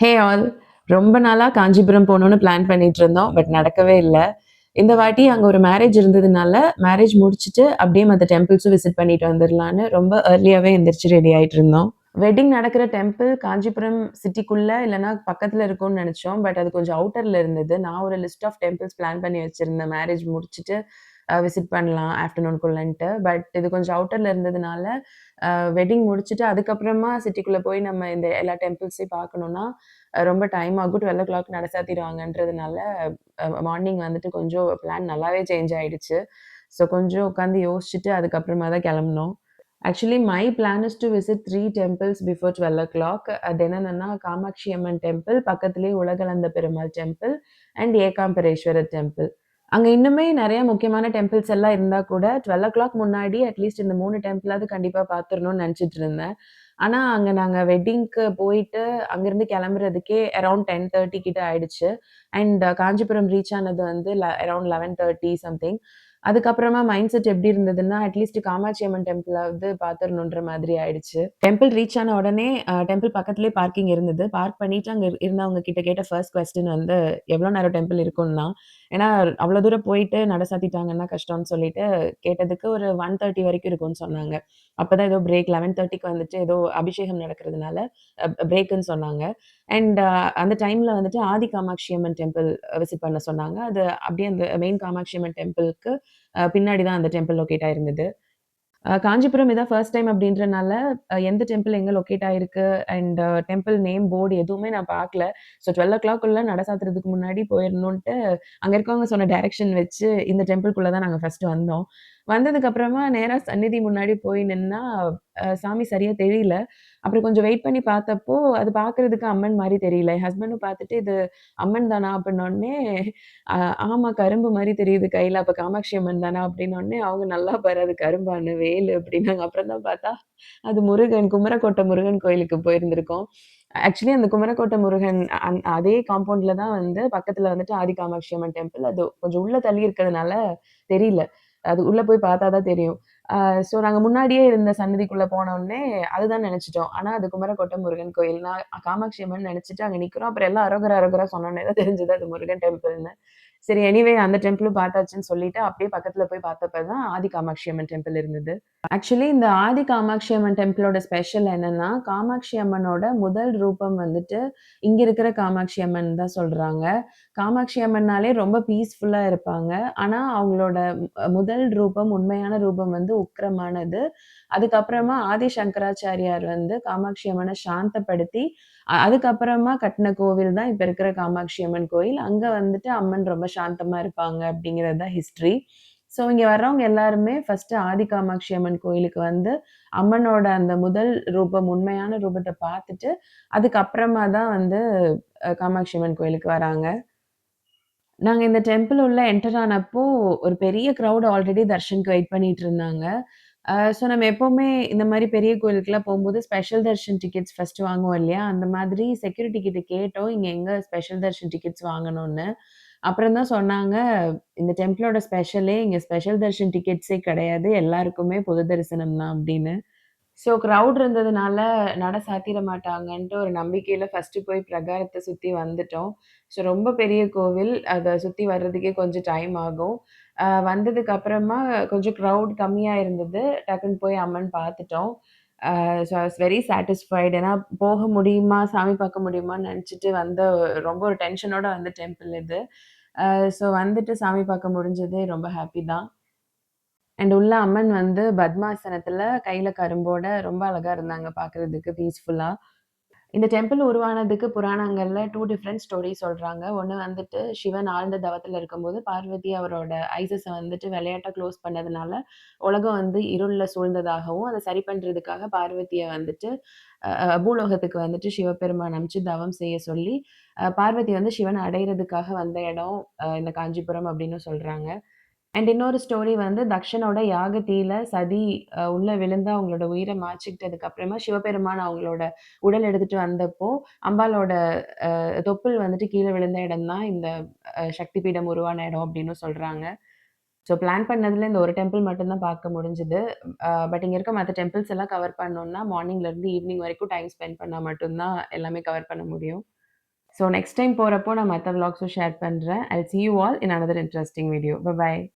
Hey all ரொம்ப நாளாக காஞ்சிபுரம் போகணுன்னு பிளான் பண்ணிட்டு இருந்தோம் பட் நடக்கவே இல்லை. இந்த வாட்டி அங்கே ஒரு மேரேஜ் இருந்ததுனால மேரேஜ் முடிச்சுட்டு அப்படியே மற்ற டெம்பிள்ஸும் விசிட் பண்ணிட்டு வந்துடலான்னு ரொம்ப ஏர்லியாகவே எந்திரிச்சு ரெடி ஆகிட்டு இருந்தோம். வெட்டிங் நடக்கிற டெம்பிள் காஞ்சிபுரம் சிட்டிக்குள்ளே இல்லைன்னா பக்கத்தில் இருக்கும்னு நினச்சோம் பட் அது கொஞ்சம் அவுட்டரில் இருந்தது. நான் ஒரு லிஸ்ட் ஆஃப் டெம்பிள்ஸ் பிளான் பண்ணி வச்சுருந்தேன். மேரேஜ் முடிச்சுட்டு விசிட் பண்ணலாம் ஆஃப்டர்நூன்குள்ளன்ட்டு பட் இது கொஞ்சம் அவுட்டரில் இருந்ததுனால வெட்டிங் முடிச்சுட்டு அதுக்கப்புறமா சிட்டிக்குள்ளே போய் நம்ம இந்த எல்லா டெம்பிள்ஸையும் பார்க்கணுன்னா ரொம்ப டைம் ஆகும். டுவெல் ஓ கிளாக் நடசாத்திடுவாங்கன்றதுனால மார்னிங் வந்துட்டு கொஞ்சம் பிளான் நல்லாவே சேஞ்ச் ஆகிடுச்சு ஸோ கொஞ்சம் உட்காந்து யோசிச்சுட்டு அதுக்கப்புறமா தான் கிளம்புனோம். Actually my plan is to visit three temples before twelve o'clock அது என்னென்னா காமாட்சி அம்மன் டெம்பிள் பக்கத்துலேயே Ulagalantha Perumal temple and Ekambareswarar temple அங்கே இன்னுமே நிறைய முக்கியமான டெம்பிள்ஸ் எல்லாம் இருந்தால் கூட டுவெல் ஓ கிளாக் முன்னாடி அட்லீஸ்ட் இந்த மூணு டெம்பிளாவது கண்டிப்பாக பார்த்துடணும்னு நினச்சிட்டு இருந்தேன். ஆனால் அங்கே நாங்கள் வெட்டிங்க்கு போயிட்டு அங்கேருந்து கிளம்புறதுக்கே அரௌண்ட் டென் தேர்ட்டி கிட்ட ஆயிடுச்சு. அண்ட் காஞ்சிபுரம் ரீச் ஆனது வந்து அரௌண்ட் லெவன் தேர்ட்டி சம்திங் அதுக்கப்புறமா மைண்ட் செட் எப்படி இருந்ததுன்னா அட்லீஸ்ட் காமாட்சி அம்மன் டெம்பிளாவது பார்த்துடணுன்ற மாதிரி ஆயிடுச்சு. டெம்பிள் ரீச் ஆன உடனே டெம்பிள் பக்கத்துலேயே பார்க்கிங் இருந்தது. பார்க் பண்ணிட்டு அங்கே இருந்தவங்க கிட்ட கேட்ட ஃபர்ஸ்ட் கொஸ்டின் வந்து எவ்வளோ நேரம் டெம்பிள் இருக்கும்னா? ஏன்னா அவ்வளோ தூரம் போயிட்டு நடசாத்திட்டாங்கன்னா கஷ்டம்னு சொல்லிட்டு கேட்டதுக்கு ஒரு ஒன் தேர்ட்டி வரைக்கும் இருக்கும்னு சொன்னாங்க. அப்பதான் ஏதோ பிரேக் லெவன் தேர்ட்டிக்கு வந்துட்டு ஏதோ அபிஷேகம் நடக்கிறதுனால பிரேக்குன்னு சொன்னாங்க. அண்ட் அந்த டைம்ல வந்துட்டு ஆதி காமாட்சி அம்மன் டெம்பிள் விசிட் பண்ண சொன்னாங்க. அது அப்படியே அந்த மெயின் காமாட்சி அம்மன் டெம்பிளுக்கு பின்னாடி தான் அந்த டெம்பிள் லொக்கேட் ஆயிருந்தது. காஞ்சிபுரம் இதான் ஃபர்ஸ்ட் டைம் அப்படின்றனால எந்த டெம்பிள் எங்கே லொக்கேட் ஆயிருக்கு? அண்ட் டெம்பிள் நேம் போர்டு எதுவுமே நான் பார்க்கல. ஸோ டுவெல் ஓ கிளாக்குள்ள நட சாத்துறதுக்கு முன்னாடி போயிடணுன்ட்டு அங்கே இருக்கவங்க சொன்ன டைரக்ஷன் வச்சு இந்த டெம்பிள்குள்ளே தான் நாங்கள் ஃபர்ஸ்ட் வந்தோம். வந்ததுக்கு அப்புறமா நேராக சந்நிதி முன்னாடி போய் நின்னா சாமி சரியா தெரியல. அப்புறம் கொஞ்சம் வெயிட் பண்ணி பார்த்தப்போ அது பார்க்கறதுக்கு அம்மன் மாதிரி தெரியல. என் ஹஸ்பண்டும் பார்த்துட்டு இது அம்மன் தானா அப்படின்னோடனே ஆமா கரும்பு மாதிரி தெரியுது கையில அப்ப காமாட்சி அம்மன் தானா அப்படின்னோடனே அவங்க நல்லா பாரு அது கரும்பானு வேலு அப்படின்னாங்க அப்புறம் தான் பார்த்தா அது முருகன் குமரக்கோட்டை முருகன் கோயிலுக்கு போயிருந்திருக்கோம். ஆக்சுவலி அந்த குமரக்கோட்டை முருகன் அந் அதே காம்பவுண்ட்ல தான் வந்து பக்கத்துல வந்துட்டு ஆதி காமாட்சி அம்மன் டெம்பிள் அது கொஞ்சம் உள்ள தள்ளி இருக்கிறதுனால தெரியல. அது உள்ளே போய் பார்த்தா தான் தெரியும் ஸோ நாங்கள் முன்னாடியே இருந்த சன்னதிக்குள்ளே போன உடனே அதுதான் நினைச்சிட்டோம். ஆனா அது குமரக்கோட்டை முருகன் கோயில். நான் காமாட்சி அம்மன் நினைச்சிட்டு அங்க நிக்கிறோம். அப்புறம் எல்லாம் அரோகர அரோகரா சொன்னோன்னே தான் தெரிஞ்சது அது முருகன் டெம்பிள்னு சரி எனிவே அந்த டெம்பிளும் பார்த்தாச்சுன்னு சொல்லிட்டு அப்படியே பக்கத்துல போய் பார்த்தப்ப தான் ஆதி காமாட்சி அம்மன் டெம்பிள் இருந்தது. ஆக்சுவலி இந்த ஆதி காமாட்சி அம்மன் டெம்பிளோட ஸ்பெஷல் என்னன்னா காமாட்சி அம்மனோட முதல் ரூபம் வந்துட்டு இங்க இருக்கிற காமாட்சி அம்மன் தான் சொல்றாங்க. காமாட்சி அம்மன்னாலே ரொம்ப பீஸ்ஃபுல்லா இருப்பாங்க. ஆனா அவங்களோட முதல் ரூபம் உண்மையான ரூபம் வந்து உக்கிரமானது. அதுக்கப்புறமா ஆதி சங்கராச்சாரியார் வந்து காமாட்சி அம்மனை சாந்தப்படுத்தி அதுக்கப்புறமா கட்டின கோவில் தான் இப்போ இருக்கிற காமாட்சி அம்மன் கோயில். அங்கே வந்துட்டு அம்மன் ரொம்ப சாந்தமாக இருப்பாங்க அப்படிங்கிறது தான் ஹிஸ்ட்ரி ஸோ இங்கே வர்றவங்க எல்லாருமே ஃபஸ்ட்டு ஆதி காமாட்சி அம்மன் கோயிலுக்கு வந்து அம்மனோட அந்த முதல் ரூபம் உண்மையான ரூபத்தை பார்த்துட்டு அதுக்கப்புறமா தான் வந்து காமாட்சி அம்மன் கோயிலுக்கு வராங்க. நாங்கள் இந்த டெம்பிள் உள்ள என்டர் ஆனப்போ ஒரு பெரிய க்ரௌட் ஆல்ரெடி தர்ஷனுக்கு வெயிட் பண்ணிட்டு இருந்தாங்க. ஸோ நம்ம எப்போவுமே இந்த மாதிரி பெரிய கோயிலுக்குலாம் போகும்போது ஸ்பெஷல் தர்ஷன் டிக்கெட்ஸ் ஃபஸ்ட்டு வாங்குவோம் இல்லையா? அந்த மாதிரி செக்யூரிட்டி கிட்ட கேட்டோம். இங்கே எங்கே ஸ்பெஷல் தர்ஷன் டிக்கெட்ஸ் வாங்கணும்னு. அப்புறம் தான் சொன்னாங்க இந்த டெம்பிளோட ஸ்பெஷலே இங்கே ஸ்பெஷல் தர்ஷன் டிக்கெட்ஸே கிடையாது. எல்லாருக்குமே பொது தரிசனம் தான் அப்படின்னு. ஸோ க்ரௌட் இருந்ததுனால நட சாத்திட மாட்டாங்கன்ட்டு ஒரு நம்பிக்கையில ஃபர்ஸ்ட்டு போய் பிரகாரத்தை சுத்தி வந்துட்டோம். ஸோ ரொம்ப பெரிய கோவில். அதை சுத்தி வர்றதுக்கே கொஞ்சம் டைம் ஆகும். வந்ததுக்கப்புறமா வந்ததுக்கு அப்புறமா கொஞ்சம் க்ரௌட் கம்மியா இருந்தது. டக்குன்னு போய் அம்மன் பார்த்துட்டோம் so I was very satisfied ஏன்னா போக முடியுமா சாமி பார்க்க முடியுமான்னு நினச்சிட்டு வந்த ரொம்ப ஒரு டென்ஷனோட வந்த டெம்பிள் இது. ஸோ வந்துட்டு சாமி பார்க்க முடிஞ்சதே ரொம்ப ஹாப்பி தான். அண்ட் உள்ள அம்மன் வந்து பத்மாசனத்துல கையில கரும்போட ரொம்ப அழகா இருந்தாங்க பார்க்கறதுக்கு பீஸ்ஃபுல்லா இந்த டெம்பிள் உருவானதுக்கு புராணங்கள்ல டூ டிஃப்ரெண்ட் ஸ்டோரி சொல்றாங்க. ஒன்று வந்துட்டு சிவன் ஆழ்ந்த தவத்துல இருக்கும்போது பார்வதி அவரோட ஐசஸை வந்துட்டு விளையாட்டை க்ளோஸ் பண்ணதுனால உலகம் வந்து இருள்ல சூழ்ந்ததாகவும் அதை சரி பண்றதுக்காக பார்வதியை வந்துட்டு பூலோகத்துக்கு வந்துட்டு சிவபெருமான் அனுப்பிச்சு தவம் செய்ய சொல்லி பார்வதி வந்து சிவன் அடையிறதுக்காக வந்த இடம் இந்த காஞ்சிபுரம் அப்படின்னு சொல்றாங்க. அண்ட் இன்னொரு ஸ்டோரி வந்து தக்ஷனோட யாகத்தியில சதி அஹ், உள்ள விழுந்து அவங்களோட உயிரை மாய்ச்சிக்கிட்டதுக்கு அப்புறமா சிவபெருமான் அவங்களோட உடல் எடுத்துட்டு வந்தப்போ அம்பாலோட அஹ், தொப்புள் வந்துட்டு கீழே விழுந்த இடம் தான் இந்த அஹ், சக்தி பீடம் உருவான இடம் அப்படின்னு சொல்றாங்க. ஸோ பிளான் பண்ணதுல இந்த ஒரு டெம்பிள் மட்டும்தான் பார்க்க முடிஞ்சுது. பட் இங்க இருக்க மற்ற டெம்பிள்ஸ் எல்லாம் கவர் பண்ணோம்னா மார்னிங்ல இருந்து ஈவினிங் வரைக்கும் டைம் ஸ்பெண்ட் பண்ணா மட்டும்தான் எல்லாமே கவர் பண்ண முடியும். ஸோ நெக்ஸ்ட் டைம் போகிறப்போ நான் மற்ற விளாக்ஸும் ஷேர் பண்ணுறேன் I see you all in another interesting video bye.